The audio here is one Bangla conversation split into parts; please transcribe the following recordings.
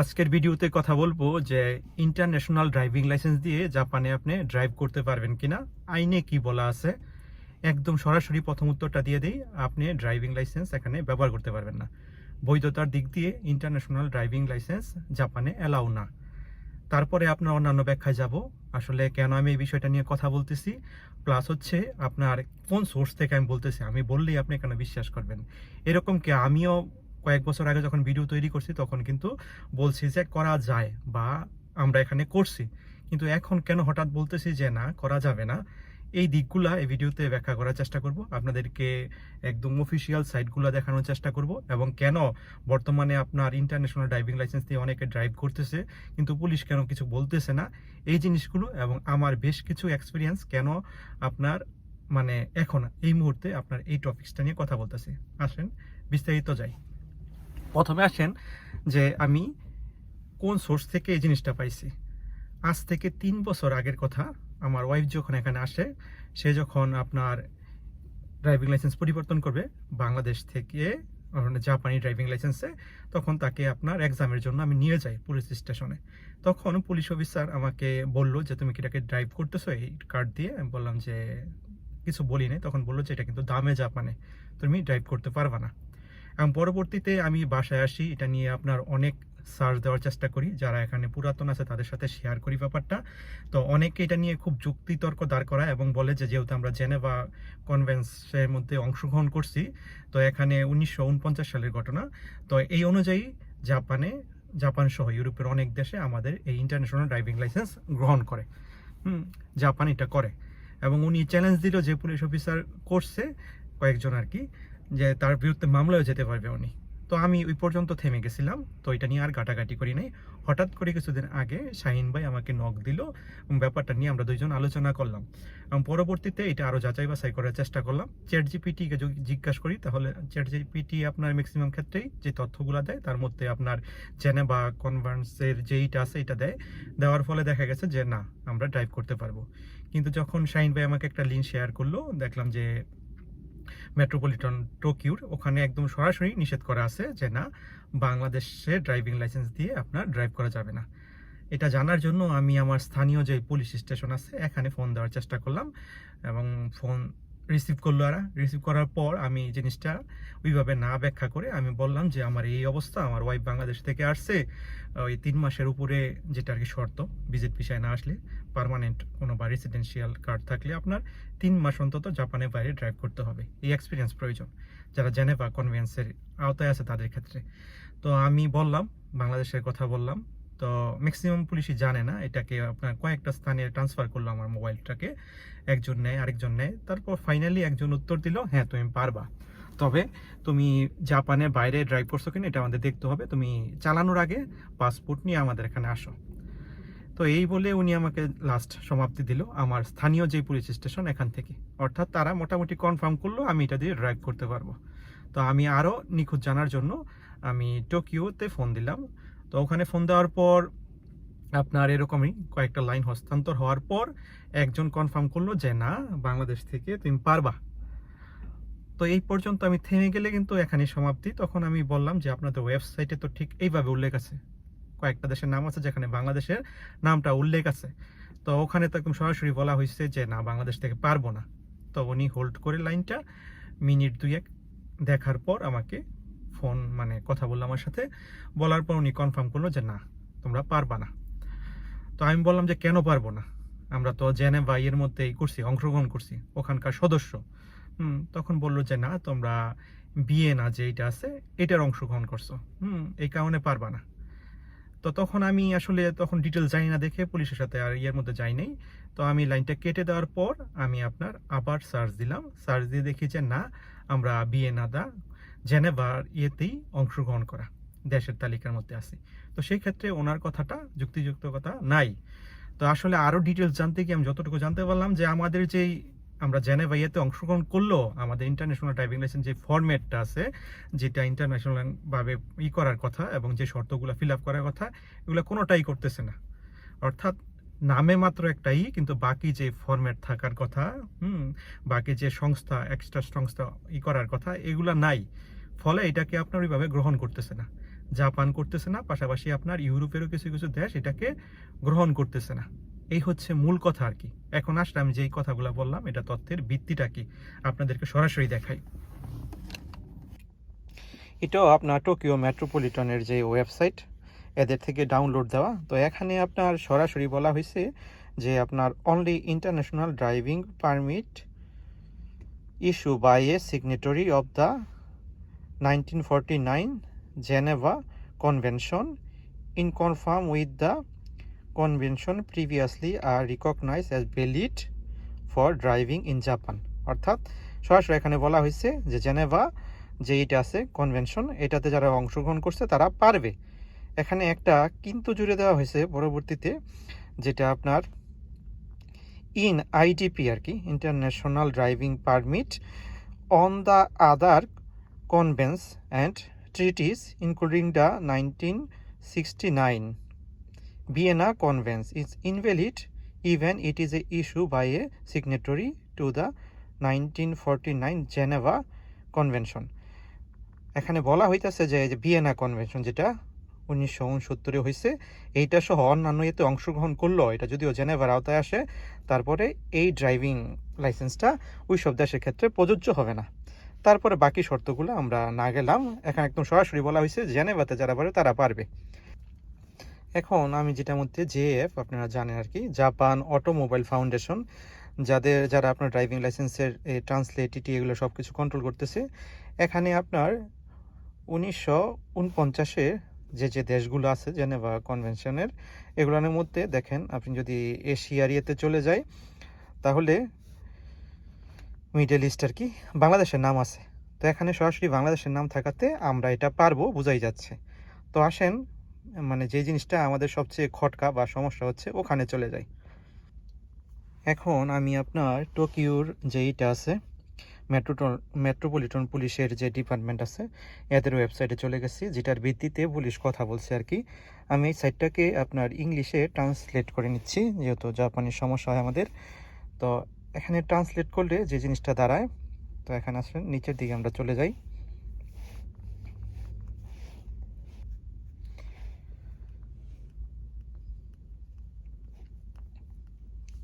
আজকের ভিডিওতে কথা বলব যে ইন্টারন্যাশনাল ড্রাইভিং লাইসেন্স দিয়ে জাপানে আপনি ড্রাইভ করতে পারবেন কিনা, আইনে কি বলা আছে, একদম সরাসরি প্রথম উত্তরটা দিয়ে দিই, আপনি ড্রাইভিং লাইসেন্স এখানে ব্যবহার করতে পারবেন না। বৈধতার দিক দিয়ে ইন্টারন্যাশনাল ড্রাইভিং লাইসেন্স জাপানে অ্যালাউ না। তারপরে আপনার অন্যান্য ব্যাখ্যায় যাব, আসলে কেন আমি এই বিষয়টা নিয়ে কথা বলতেছি প্লাস হচ্ছে আপনার কোন সোর্স থেকে আমি বলতেছি, আমি বললেই আপনি কেন বিশ্বাস করবেন। এরকম কি আমিও কয়েক বছর আগে যখন ভিডিও তৈরি করছি, তখন কিন্তু বলছি যে, করা যায় বা আমরা এখানে করছি। কিন্তু এখন কেন হঠাৎ বলতেছি যে, না, করা যাবে না। এই দিকগুলা এই ভিডিওতে ব্যাখ্যা করার চেষ্টা করব। আপনাদেরকে একদম অফিসিয়াল সাইটগুলো দেখানোর চেষ্টা করব এবং কেন বর্তমানে আপনার ইন্টারন্যাশনাল ড্রাইভিং লাইসেন্স দিয়ে অনেকে ড্রাইভ করতেছে, কিন্তু পুলিশ কেন কিছু বলতেছে না? এই জিনিসগুলো এবং আমার বেশ কিছু এক্সপিরিয়েন্স কেন আপনার মানে এখন এই মুহূর্তে আপনার এই টপিক্সটা নিয়ে কথা বলতেছি। আসেন, বিস্তারিত যাই। প্রথমে আসেন যে আমি কোন সোর্স থেকে এই জিনিসটা পাইছি। আজ থেকে তিন বছর আগের কথা, আমার ওয়াইফ যখন এখানে আসে, সে যখন আপনার ড্রাইভিং লাইসেন্স পরিবর্তন করবে, বাংলাদেশ থেকে মানে জাপানি ড্রাইভিং লাইসেন্সে তখন তাকে আপনার এক্সামের জন্য আমি নিয়ে যাই পুলিশ স্টেশনে তখন পুলিশ অফিসার আমাকে বলল যে, তুমি কি এটাকে ড্রাইভ করতেছো এই কার্ড দিয়ে? আমি বললাম যে, কিছু বলি তখন বলল যে, এটা কিন্তু দামে জাপানে। তুমি ড্রাইভ করতে পারবা না। এবং পরবর্তীতে আমি বাসায় আসি, এটা নিয়ে আপনার অনেক সার্চ দেওয়ার চেষ্টা করি, যারা এখানে পুরাতন আছে তাদের সাথে শেয়ার করি ব্যাপারটা। তো অনেকে এটা নিয়ে খুব যুক্তিতর্ক দাঁড় করায় এবং বলে যে, যেহেতু আমরা জেনেভা কনভেন্সের মধ্যে অংশগ্রহণ করছি, তো এখানে উনিশশো উনপঞ্চাশ সালের ঘটনা। তো এই অনুযায়ী জাপানে, জাপান সহ ইউরোপের অনেক দেশে আমাদের এই ইন্টারন্যাশনাল ড্রাইভিং লাইসেন্স গ্রহণ করে। হুম, জাপান এটা করে। এবং উনি চ্যালেঞ্জ দিল যে, পুলিশ অফিসার করছে কয়েকজন আর কি। যে তার বিরুদ্ধে মামলাও যেতে পারবে উনি। তো আমি ওই পর্যন্ত থেমে গেছিলাম, তো এটা নিয়ে আর ঘাটাঘাটি করি নাই। হঠাৎ করে কিছুদিন আগে শাহিন ভাই আমাকে নখ দিল ব্যাপারটা নিয়ে আমরা দুইজন আলোচনা করলাম। এবং পরবর্তীতে এটা আরও যাচাই বাছাই করার চেষ্টা করলাম। চ্যাট জিপিটিকে যদি জিজ্ঞাসা করি, তাহলে চ্যাট জিপিটি আপনার ম্যাক্সিমাম ক্ষেত্রেই যে তথ্যগুলো দেয়, তার মধ্যে আপনার জেনে বা কনভার্সের যেইটা আছে, এটা দেয়। দেওয়ার ফলে দেখা গেছে যে, না, আমরা ড্রাইভ করতে পারব। কিন্তু যখন শাহিন ভাই আমাকে একটা লিঙ্ক শেয়ার করল, দেখলাম যে মেট্রোপলিটন টোকিওর। ওখানে একদম সরাসরি নিষেধ করা আছে যে না, বাংলাদেশে ড্রাইভিং লাইসেন্স দিয়ে আপনার ড্রাইভ করা যাবে না। এটা জানার জন্য আমি আমার স্থানীয় যে পুলিশ স্টেশন আছে, এখানে ফোন দেওয়ার চেষ্টা করলাম এবং ফোন রিসিভ করল এরা। রিসিভ করার পর আমি জিনিসটা ওইভাবে না ব্যাখ্যা করে আমি বললাম যে আমার এই অবস্থা, আমার ওয়াইফ বাংলাদেশ থেকে আসছে ওই তিন মাসের উপরে যেটা আর কি শর্ত ভিজিট ভিসায় না আসলে পার্মানেন্ট কোনো বা রেসিডেন্সিয়াল কার্ড থাকলে আপনার তিন মাস অন্তত জাপানের বাইরে ড্রাইভ করতে হবে। এই এক্সপিরিয়েন্স প্রয়োজন। যারা জেনেভা কনভেন্সের আওতায় আছে তাদের ক্ষেত্রে। তো আমি বললাম, বাংলাদেশের কথা বললাম তো ম্যাক্সিমাম পুলিশই জানে না, এটাকে আপনার কয়েকটা স্থানে ট্রান্সফার করল আমার মোবাইলটাকে একজন নেয়, আরেকজন নেয়, তারপর ফাইনালি একজন উত্তর দিল হ্যাঁ তুমি পারবা। তবে তুমি জাপানের বাইরে ড্রাইভ করছ কিনা, এটা আমাদের দেখতে হবে। তুমি চালানোর আগে পাসপোর্ট নিয়ে আমাদের এখানে আসো। তো এই বলে উনি আমাকে লাস্ট সমাপ্তি দিল, আমার স্থানীয় যে পুলিশ স্টেশন এখান থেকে। অর্থাৎ তারা মোটামুটি কনফার্ম করল, আমি এটা দিয়ে ড্রাইভ করতে পারব। তো আমি আরও নিখুঁত জানার জন্য আমি টোকিওতে ফোন দিলাম। তো ওখানে ফোন দেওয়ার পর আপনার এরকমই কয়েকটা লাইন হস্তান্তর হওয়ার পর একজন কনফার্ম করল যে, না, বাংলাদেশ থেকে তুমি পারবা। তো এই পর্যন্ত আমি থেমে গেলে কিন্তু এখানে সমাপ্তি। তখন আমি বললাম যে, আপনাদের ওয়েবসাইটে তো ঠিক এইভাবে উল্লেখ আছে। কয়েকটা দেশের নাম আছে যেখানে বাংলাদেশের নামটা উল্লেখ আছে। তো ওখানে তো একদম সরাসরি বলা হয়েছে যে, না, বাংলাদেশ থেকে পারব না। তো উনি হোল্ড করে লাইনটা মিনিট দুয়েক দেখার পর আমাকে ফোন মানে কথা বলল আমার সাথে। বলার পর উনি কনফার্ম করল যে না, তোমরা পারবা না। তো আমি বললাম যে কেন পারব না? আমরা তো জেনে বা মধ্যে এই করছি, অংশগ্রহণ করছি, ওখানকার সদস্য। হুম, তখন বলল যে না, তোমরা বিয়ে না যে এটা আছে, এটার অংশগ্রহণ করছ। হুম, এই কারণে পারবা না। তো তখন আমি আসলে তখন ডিটেল জানি না দেখে পুলিশের সাথে আর ইয়ের মধ্যে যাই নাই। তো আমি লাইনটা কেটে দেওয়ার পর আমি আপনার আবার সার্চ দিলাম। সার্চ দিয়ে দেখি যে না, আমরা বিয়ে নাদা জেনেভার ইয়েতেই অংশগ্রহণ করা, দেশের তালিকার মধ্যে আছে। তো সেই ক্ষেত্রে ওনার কথাটা, যুক্তিযুক্ত কথা নাই। তো আসলে আরও ডিটেলস জানতে গিয়ে আমি যতটুকু জানতে পারলাম যে আমাদের যেই আমরা জেনেভা ইয়েতে অংশগ্রহণ করলেও আমাদের ইন্টারন্যাশনাল ড্রাইভিং লাইসেন্স যে ফরম্যাটটা আছে, যেটা ইন্টারন্যাশনালভাবে ই করার কথা এবং যে শর্তগুলো ফিল আপ করার কথা, এগুলো কোনোটাই করতেছে না। অর্থাৎ নামে মাত্র একটাই, কিন্তু বাকি যে ফরম্যাট থাকার কথা, হুম, বাকি যে সংস্থা এক্সট্রা সংস্থা ই করার কথা, এগুলা নাই। ফলে এটাকে আপনার ওইভাবে গ্রহণ করতেছে না। জাপান করতেছে না, পাশাপাশি আপনার ইউরোপেরও কিছু কিছু দেশ এটাকে গ্রহণ করতেছে না। এই হচ্ছে মূল কথা আর কি। এখন আসলে আমি যেই কথাগুলো বললাম, এটা তথ্যের ভিত্তিটা কি? আপনাদেরকে সরাসরি দেখাই। এটাও আপনার টোকিও মেট্রোপলিটনের যে ওয়েবসাইট এদের থেকে ডাউনলোড দেওয়া। তো এখানে আপনার সরাসরি বলা হয়েছে যে আপনার only international driving permit issue by a signatory of the nineteen nine Geneva convention in confirm with the convention previously are recognise as valid for driving in Japan অর্থাৎ সরাসরি এখানে বলা হয়েছে যে জেনেভা যে এটা আছে কনভেনশন এটাতে যারা অংশগ্রহণ করছে তারা পারবে। এখানে একটা কিন্তু জুড়ে দেওয়া হয়েছে পরবর্তীতে, যেটা আপনার ইন আইডিপি আর কি international driving permit on the other conventions and treaties including the nineteen sixty nine Vienna Convents even it is a issue by a signatory to the nineteen the 1949 Geneva Convention. এখানে বলা হইতাছে যে ভিয়েনা কনভেনশন যেটা উনিশশো উনসত্তরে হয়েছে এইটা সহ অন্যান্য এতে অংশগ্রহণ করল, এটা যদিও জেনেভার আওতায় আসে, তারপরে এই ড্রাইভিং লাইসেন্সটা ওই সব দেশের ক্ষেত্রে প্রযোজ্য হবে না। তারপরে বাকি শর্তগুলো আমরা না গেলাম, এখানে একদম সরাসরি বলা হয়েছে জেনেভাতে যারা পারে তারা পারবে। এখন আমি যেটার মধ্যে জেএফ, আপনারা জানেন আর কি, জাপান অটোমোবাইল ফাউন্ডেশন, যাদের, যারা আপনার ড্রাইভিং লাইসেন্সের ট্রান্সলেট টিটি এগুলো সব কিছু কন্ট্রোল করতেছে। এখানে আপনার উনিশশো উনপঞ্চাশে যে যে দেশগুলো আছে, জেনেভা কনভেনশনের, এগুলোর মধ্যে দেখেন আপনি যদি এশিয়ার ইয়েতে চলে যায় তাহলে মিডল ইস্ট আর কি? বাংলাদেশের নাম আছে। তো এখানে সরাসরি বাংলাদেশের নাম থাকাতে আমরা এটা পারব, বোঝাই যাচ্ছে। তো আসেন মানে যে জিনিসটা আমাদের সবচেয়ে খটকা বা সমস্যা হচ্ছে, ওখানে চলে যাই। এখন আমি আপনার টোকিওর যেইটা আছে মেট্রোটন, মেট্রোপলিটন পুলিশের যে ডিপার্টমেন্ট আছে, এদের ওয়েবসাইটে চলে গেছি, যেটার ভিত্তিতে পুলিশ কথা বলছে আর কি। আমি এই সাইটটাকে আপনার ইংলিশে ট্রান্সলেট করে নিচ্ছি, যেহেতু জাপানির সমস্যা হয় আমাদের। তো এখানে ট্রান্সলেট করলে যে জিনিসটা দাঁড়ায়, তো এখানে আসলে নিচের দিকে আমরা চলে যাই।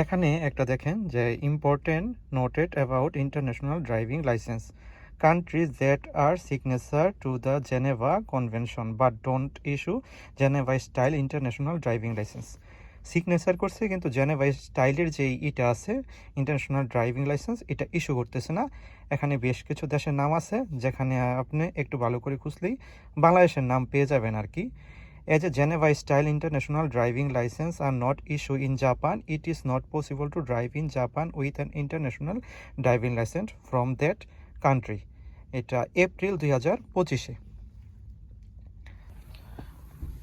এখানে একটা দেখেন যে important noted about international driving license countries that are signature to the Geneva convention but don't issue Geneva style international driving license signature করছে কিন্তু জেনেভা স্টাইলের যে ইটা আছে ইন্টারন্যাশনাল ড্রাইভিং লাইসেন্স এটা ইস্যু করতেছে না। এখানে বেশ কিছু দেশের নাম আছে, যেখানে আপনি একটু ভালো করে খুঁজলেই বাংলাদেশের নাম পেয়ে যাবেন আর কি। As a Geneva style international driving license are not issued in Japan, it is not possible to drive in Japan with an international driving license from that country. এটা এপ্রিল দুই হাজার পঁচিশে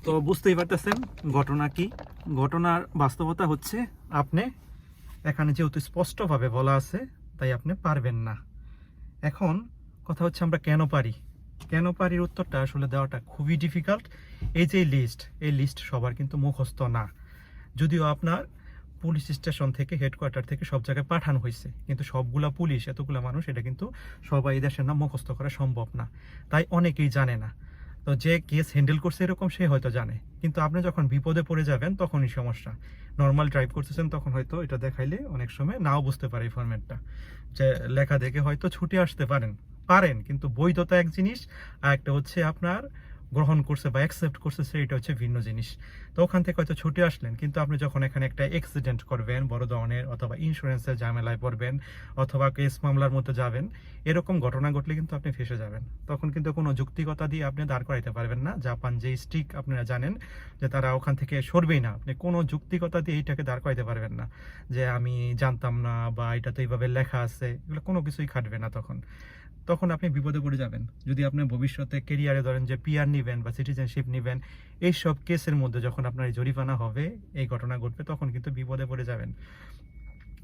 তো বুঝতেই পারতেছেন ঘটনা কি ঘটনার বাস্তবতা হচ্ছে আপনি এখানে যেহেতু স্পষ্টভাবে বলা আছে তাই আপনি পারবেন না এখন কথা হচ্ছে আমরা কেন পারি কেন পারির উত্তরটা আসলে দেওয়াটা খুবই ডিফিকাল্ট এই যে লিস্ট এই লিস্ট সবার কিন্তু মুখস্থ না। যদিও আপনার পুলিশ স্টেশন থেকে হেডকোয়ার্টার থেকে সব জায়গায় পাঠানো হয়েছে, কিন্তু সবগুলা পুলিশ এতগুলা মানুষ, এটা কিন্তু সবাই এই দেশের নাম মুখস্থ করা সম্ভব না। তাই অনেকেই জানে না। তো যে কেস হ্যান্ডেল করছে এরকম সে হয়তো জানে। কিন্তু আপনি যখন বিপদে পড়ে যাবেন, তখনই সমস্যা। নর্মাল ড্রাইভ করতেছেন, তখন হয়তো এটা দেখাইলে অনেক সময় নাও বুঝতে পারে এই ফরম্যাটটা যে লেখা দেখে হয়তো ছুটে আসতে পারেন। পারেন, কিন্তু বৈধতা এক জিনিস, আর একটা হচ্ছে আপনার গ্রহণ করছে বা অ্যাকসেপ্ট করছে সেটা হচ্ছে ভিন্ন জিনিস। তো ওখান থেকে হয়তো ছুটে আসলেন, কিন্তু আপনি যখন এখানে একটা অ্যাক্সিডেন্ট করবেন, বড় ধরনের অথবা ইন্স্যুরেন্সের ঝামেলায় পড়বেন, অথবা কেস মামলার মধ্যে যাবেন, এরকম ঘটনা ঘটলে কিন্তু আপনি ফেসে যাবেন। তখন কিন্তু কোনো যুক্তিকতা দিয়ে আপনি দাঁড় করাইতে পারবেন না। জাপান যে স্টিক আপনারা জানেন যে তারা ওখান থেকে সরবেই না, আপনি কোনো যুক্তিকতা দিয়ে এইটাকে দাঁড় করাইতে পারবেন না যে আমি জানতাম না বা এটা তো এইভাবে লেখা আছে, এগুলো কোনো কিছুই খাটবে না তখন। তখন আপনি বিপদে পড়ে যাবেন। যদি আপনি ভবিষ্যতে কেরিয়ারে ধরেন যে পিআর নেবেন বা সিটিজেনশিপ নেবেন এই সব কেসের মধ্যে যখন আপনার জরিমানা হবে, এই ঘটনা ঘটবে, তখন কিন্তু বিপদে পড়ে যাবেন।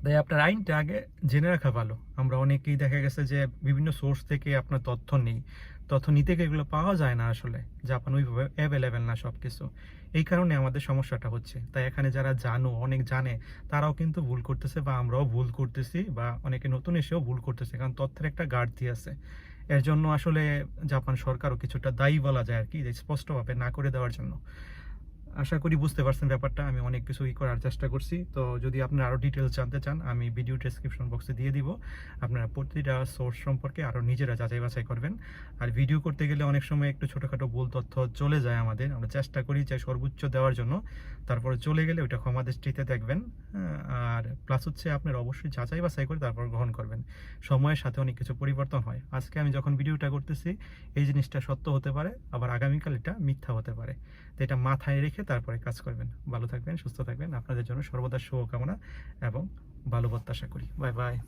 তাই আপনার আইনটা আগে জেনে রাখা ভালো। আমরা অনেকেই দেখা গেছে যে বিভিন্ন সোর্স থেকে আপনার তথ্য নেই। তথ্য নিতে গিয়ে এগুলো পাওয়া যায় না আসলে। জাপান ওইভাবে অ্যাভেলেবেল না সব কিছু এই কারণে আমাদের সমস্যাটা হচ্ছে। তাই এখানে যারা জানো, অনেক জানে, তারাও কিন্তু ভুল করতেছে বা আমরাও ভুল করতেছি বা অনেকে নতুন এসেও ভুল করতেছে কারণ তথ্যের একটা ঘাটতি আছে। এর জন্য আসলে জাপান সরকারও কিছুটা দায়ী বলা যায় আর কি স্পষ্টভাবে না করে দেওয়ার জন্য। আশা করি বুঝতে পারছেন ব্যাপারটা আমি অনেক কিছুই করার চেষ্টা করছি। তো যদি আপনারা আরও ডিটেলস জানতে চান আমি ভিডিও ডেসক্রিপশন বক্সে দিয়ে দিব। আপনারা প্রতিটা সোর্স সম্পর্কে আরও নিজেরা যাচাই বাছাই করবেন। আর ভিডিও করতে গেলে অনেক সময় একটু ছোটোখাটো ভুল তথ্য চলে যায় আমাদের। আমরা চেষ্টা করি যে সর্বোচ্চ দেওয়ার জন্য। তারপরে চলে গেলে ওইটা ক্ষমা দৃষ্টিতে দেখবেন। হ্যাঁ, আর প্লাস হচ্ছে আপনার অবশ্যই যাচাই বাছাই করে তারপর গ্রহণ করবেন। সময়ের সাথে অনেক কিছু পরিবর্তন হয়। আজকে আমি যখন ভিডিওটা করতেছি এই জিনিসটা সত্য হতে পারে আবার আগামীকাল এটা মিথ্যা হতে পারে। তো এটা মাথায় রেখে তারপরে কাজ করবেন। ভালো থাকবেন, সুস্থ থাকবেন। আপনাদের জন্য সর্বদা শুভকামনা এবং ভালো প্রত্যাশা করি। Bye bye.